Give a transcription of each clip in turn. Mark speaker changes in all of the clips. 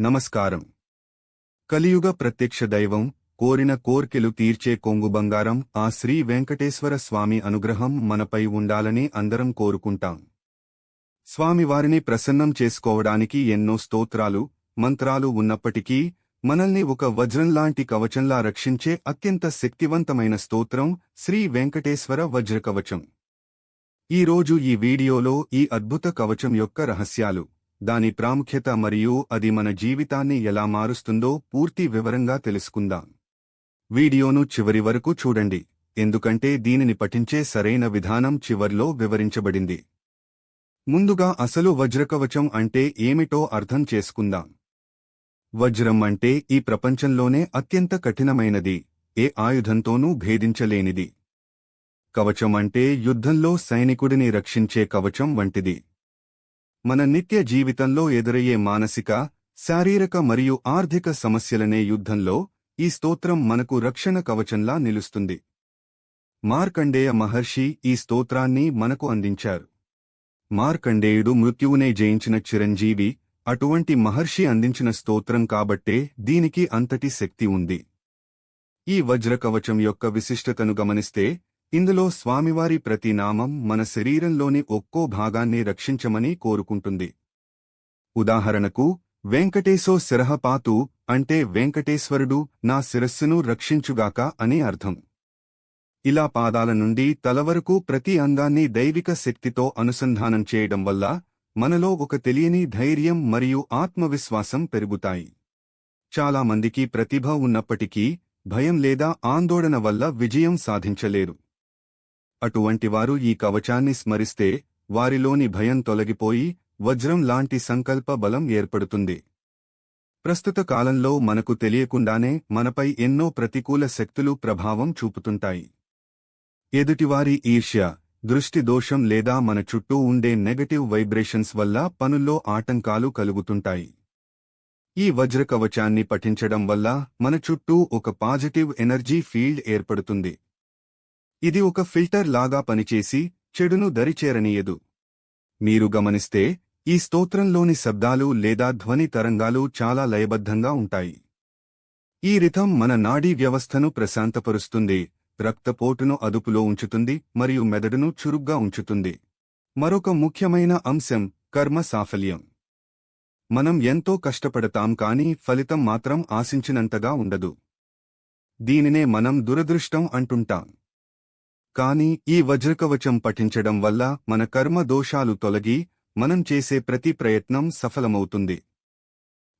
Speaker 1: నమస్కారం. కలియుగ ప్రత్యక్ష దైవం కోరిన కోర్కెలు తీర్చే కొంగు బంగారం ఆ శ్రీ వెంకటేశ్వర స్వామి అనుగ్రహం మనపై ఉండాలని అందరం కోరుకుంటాం. స్వామివారిని ప్రసన్నం చేసుకోవడానికి ఎన్నో స్తోత్రాలు మంత్రాలు ఉన్నప్పటికీ మనల్ని ఒక వజ్రంలాంటి కవచంలా రక్షించే అత్యంత శక్తివంతమైన స్తోత్రం శ్రీ వెంకటేశ్వర వజ్రకవచం. ఈరోజు ఈ వీడియోలో ఈ అద్భుత కవచం యొక్క రహస్యాలు. దాని ప్రాముఖ్యత మరియు అది మన జీవితాన్ని ఎలా మారుస్తుందో పూర్తి వివరంగా తెలుసుకుందాం. వీడియోను చివరి వరకు చూడండి ఎందుకంటే దీనిని పఠించే సరైన విధానం చివర్లో వివరించబడింది. ముందుగా అసలు వజ్రకవచం అంటే ఏమిటో అర్థం చేసుకుందాం. వజ్రం అంటే ఈ ప్రపంచంలోనే అత్యంత కఠినమైనది ఏ ఆయుధంతోనూ భేదించలేనిది. కవచం అంటే యుద్ధంలో సైనికుడిని రక్షించే కవచం వంటిది. మన నిత్య జీవితంలో ఎదురయ్యే మానసిక శారీరక మరియు ఆర్థిక సమస్యలనే యుద్ధంలో ఈ స్తోత్రం మనకు రక్షణ కవచంలా నిలుస్తుంది. మార్కండేయ మహర్షి ఈ స్తోత్రాన్ని మనకు అందించారు. మార్కండేయుడు మృత్యువునే జయించిన చిరంజీవి అటువంటి మహర్షి అందించిన స్తోత్రం కాబట్టే దీనికి అంతటి శక్తి ఉంది. ఈ వజ్రకవచం యొక్క విశిష్టతను గమనిస్తే ఇందులో స్వామివారి ప్రతి నామం మన శరీరంలోని ఒక్కో భాగాన్ని రక్షించమని కోరుకుంటుంది. ఉదాహరణకు వెంకటేశో శిరహపాతు అంటే వెంకటేశ్వరుడు నా శిరస్సును రక్షించుగాక అని అర్థం. ఇలా పాదాల నుండి తల వరకు ప్రతి అంగాన్ని దైవిక శక్తితో అనుసంధానం చేయడం వల్ల మనలో ఒక తెలియని ధైర్యం మరియు ఆత్మవిశ్వాసం పెరుగుతాయి. చాలామందికి ప్రతిభ ఉన్నప్పటికీ భయం లేదా ఆందోళన వల్ల విజయం సాధించలేరు. అటువంటివారు ఈ కవచాన్ని స్మరిస్తే వారిలోని భయం తొలగిపోయి వజ్రం లాంటి సంకల్ప బలం ఏర్పడుతుంది. ప్రస్తుత కాలంలో మనకు తెలియకుండానే మనపై ఎన్నో ప్రతికూల శక్తులు ప్రభావం చూపుతుంటాయి. ఎదుటివారి ఈర్ష్య దృష్టి దోషం లేదా మన చుట్టూ ఉండే నెగటివ్ వైబ్రేషన్స్ వల్ల పనుల్లో ఆటంకాలు కలుగుతుంటాయి. ఈ వజ్ర కవచాన్ని పఠించడం వల్ల మన చుట్టూ ఒక పాజిటివ్ ఎనర్జీ ఫీల్డ్ ఏర్పడుతుంది. ఇది ఒక ఫిల్టర్ లాగా పనిచేసి చెడును దరిచేరనీయదు. మీరు గమనిస్తే ఈ స్తోత్రంలోని శబ్దాలు లేదా ధ్వని తరంగాలు చాలా లయబద్ధంగా ఉంటాయి. ఈ రిథం మన నాడీ వ్యవస్థను ప్రశాంతపరుస్తుంది రక్తపోటును అదుపులో ఉంచుతుంది మరియు మెదడును చురుగ్గా ఉంచుతుంది. మరొక ముఖ్యమైన అంశం కర్మ సాఫల్యం. మనం ఎంతో కష్టపడతాం కాని ఫలితం మాత్రం ఆశించినంతగా ఉండదు. దీనినే మనం దురదృష్టం అంటుంటాం. కాని ఈ వజ్రకవచం పఠించడం వల్ల మన కర్మ దోషాలు తొలగి మనం చేసే ప్రతి ప్రయత్నం సఫలమవుతుంది.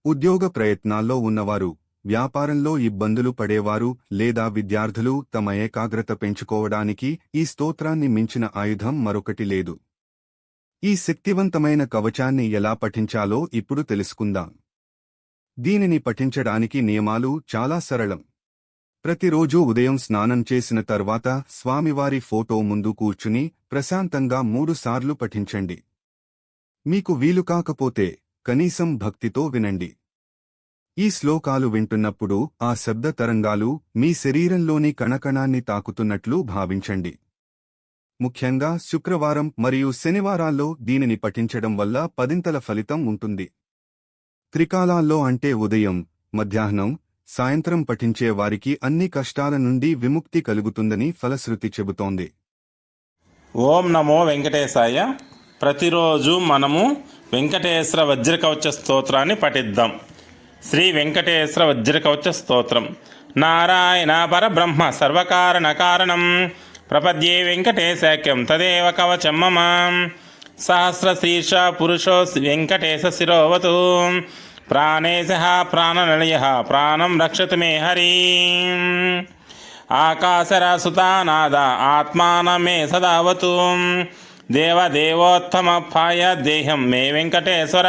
Speaker 1: ఉద్యోగ ప్రయత్నాల్లో ఉన్నవారు వ్యాపారంలో ఇబ్బందులు పడేవారు లేదా విద్యార్థులు తమ ఏకాగ్రత పెంచుకోవడానికి ఈ స్తోత్రాన్ని మించిన ఆయుధం మరొకటి లేదు. ఈ శక్తివంతమైన కవచాన్ని ఎలా పఠించాలో ఇప్పుడు తెలుసుకుందాం. దీనిని పఠించడానికి నియమాలు చాలా సరళం. ప్రతిరోజూ ఉదయం స్నానం చేసిన తర్వాత స్వామివారి ఫోటో ముందు కూర్చుని ప్రశాంతంగా మూడుసార్లు పఠించండి. మీకు వీలు కాకపోతే కనీసం భక్తితో వినండి. ఈ శ్లోకాలు వింటున్నప్పుడు ఆ శబ్ద తరంగాలు మీ శరీరంలోని కణకణాన్ని తాకుతున్నట్లు భావించండి. ముఖ్యంగా శుక్రవారం మరియు శనివారాల్లో దీనిని పఠించడం వల్ల పదింతల ఫలితం ఉంటుంది. త్రికాలాల్లో అంటే ఉదయం మధ్యాహ్నం సాయంత్రం పఠించే వారికి అన్ని కష్టాల నుండి విముక్తి కలుగుతుందని ఫలశ్రుతి చెబుతోంది.
Speaker 2: ఓం నమో వెంకటేశాయ. ప్రతిరోజు మనము వెంకటేశ్వర వజ్రకవచ స్తోత్రాన్ని పఠిద్దాం. శ్రీ వెంకటేశ్వర వజ్రకవచ స్తోత్రం. నారాయణ పరబ్రహ్మ సర్వకారణ కారణం. ప్రపద్యే వెంకటేశాఖ్యం తదేవ కవచం మమ. సహస్రశీర్ష పురుషో వెంకటేశ శిరోవతు. ప్రాణేశ ప్రాణనిలయ ప్రాణం రక్షతు మే హరి. ఆకాశరాసుతానాద ఆత్మానమే సదావతు. దేవదేవోత్తమపాయ దేహం మే వెంకటేశ్వర.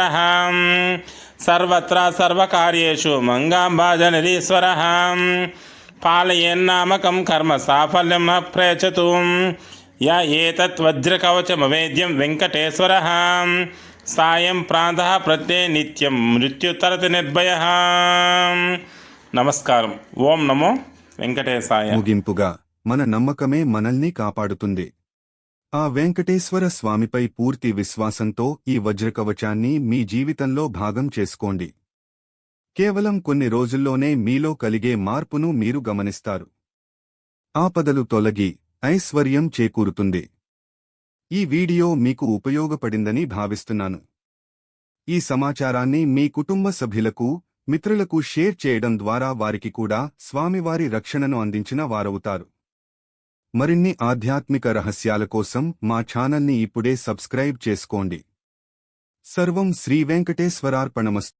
Speaker 2: సర్వత్ర సర్వకార్యేషు మంగాంబాజనరీశ్వర పాలయన్నామకం కర్మ సాఫల్యం న ప్రేచతు. య ఏతత్ వెంకటేశ్వర. సాయం ప్రాంత ప్రత్యే నిత్యం మృత్యుతరతి నిర్భయ నమస్కారం ఓం నమో వెంకటేశాయ
Speaker 1: ముగింపుగా మన నమ్మకమే మనల్ని కాపాడుతుంది. ఆ వెంకటేశ్వర స్వామిపై పూర్తి విశ్వాసంతో ఈ వజ్రకవచాన్ని మీ జీవితంలో భాగం చేసుకోండి. కేవలం కొన్ని రోజుల్లోనే మీలో కలిగే మార్పును మీరు గమనిస్తారు. ఆపదలు తొలగి ఐశ్వర్యం చేకూరుతుంది. ఈ వీడియో మీకు ఉపయోగపడిందని భావిస్తున్నాను. ఈ సమాచారాన్ని మీ కుటుంబ సభ్యులకు మిత్రులకు షేర్ చేయడం ద్వారా వారికి కూడా స్వామివారి రక్షణను అందించిన వారవుతారు. మరిన్ని ఆధ్యాత్మిక రహస్యాల కోసం మా ఛానల్ని ఇప్పుడే సబ్స్క్రైబ్ చేసుకోండి. సర్వం శ్రీ వెంకటేశ్వరార్పణమస్తు.